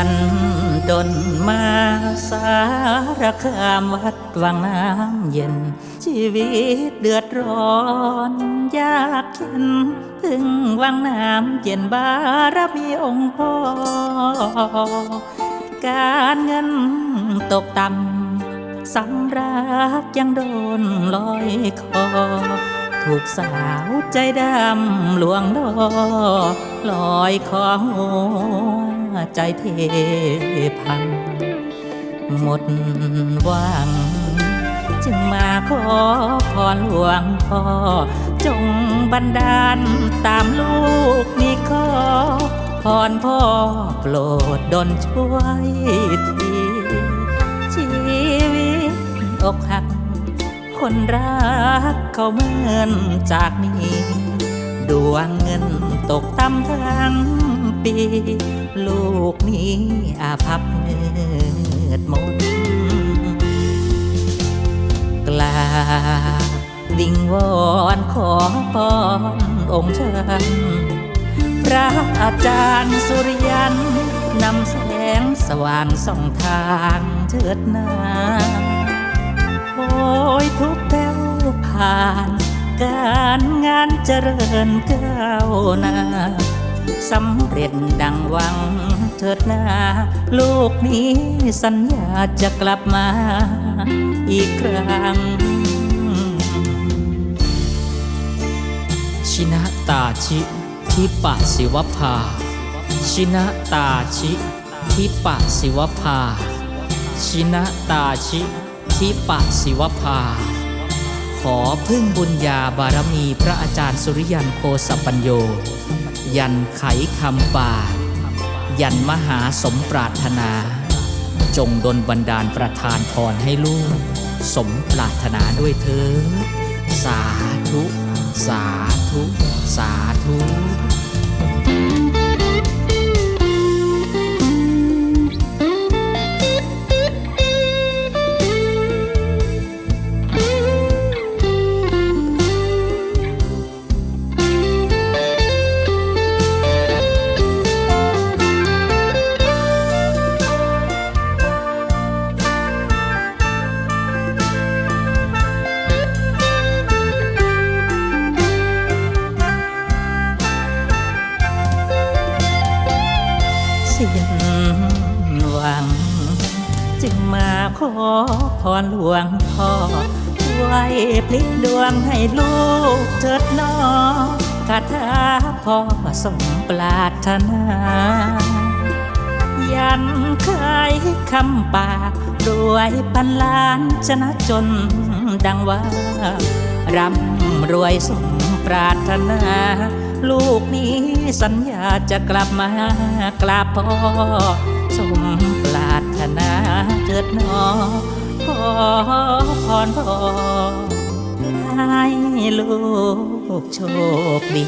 ันดนมาสารคามวัดวังน้ำเย็น ชีวิตเดือดร้อนยากเข็นพึ่งวังน้ำเย็นบารมีองค์พ่อ การเงินตกต่ำสำรักยังโดนลอยคอ ถูกสาวใจดำหลวงดอลอยคอหัว ใจเทพัง หมดหวัง จึงมาขอพรหลวงพ่อ จงบันดาลตามลูกนี่ขอพรพ่อโปรดดลช่วยทีชีวิตอกหัก คนรักเขาเมือนจากนี้ ดวงเงินตกต่ำทั้ง ปี ลูกนี้อาภัพเมืดมนกลาวิงวอนขอพรองค์เชิญพระอาจารย์สุริยันนำแสงสว่างส่องทางเถิดนาโอยทุกแถวผ่าน การงานเจริญก้าวหน้า สำเร็จดังหวังเถิดน้าลูกนี้สัญญาจะกลับมาอีกครั้ง ชินะตาชิทิปะศิวภา ชินะตาชิทิปะศิวภา ชินะตาชิทิปะศิวภา ขอพึ่งบุญญาบารมีพระอาจารย์สุริยันโคสปัญโย ยันไขคำป่า ยันมหาสมปรารถนา จงดลบันดาลประทานพรให้ลูก สมปรารถนาด้วยเธอ สาธุ สาธุ สาธุ จึงมาขอพรหลวงพ่อช่วยพลิกดวงให้ลูกเถิดหนอคาถาพ่อสมปรารถนา ยันเคยคำปากรวยพันล้านชนะจนดังว่าร่ำรวยสมปรารถนา ลูกนี้สัญญาจะกลับมากราบพ่อสมปราร ถนาเกิดหนอขอพรพอให้ลูกโชคดี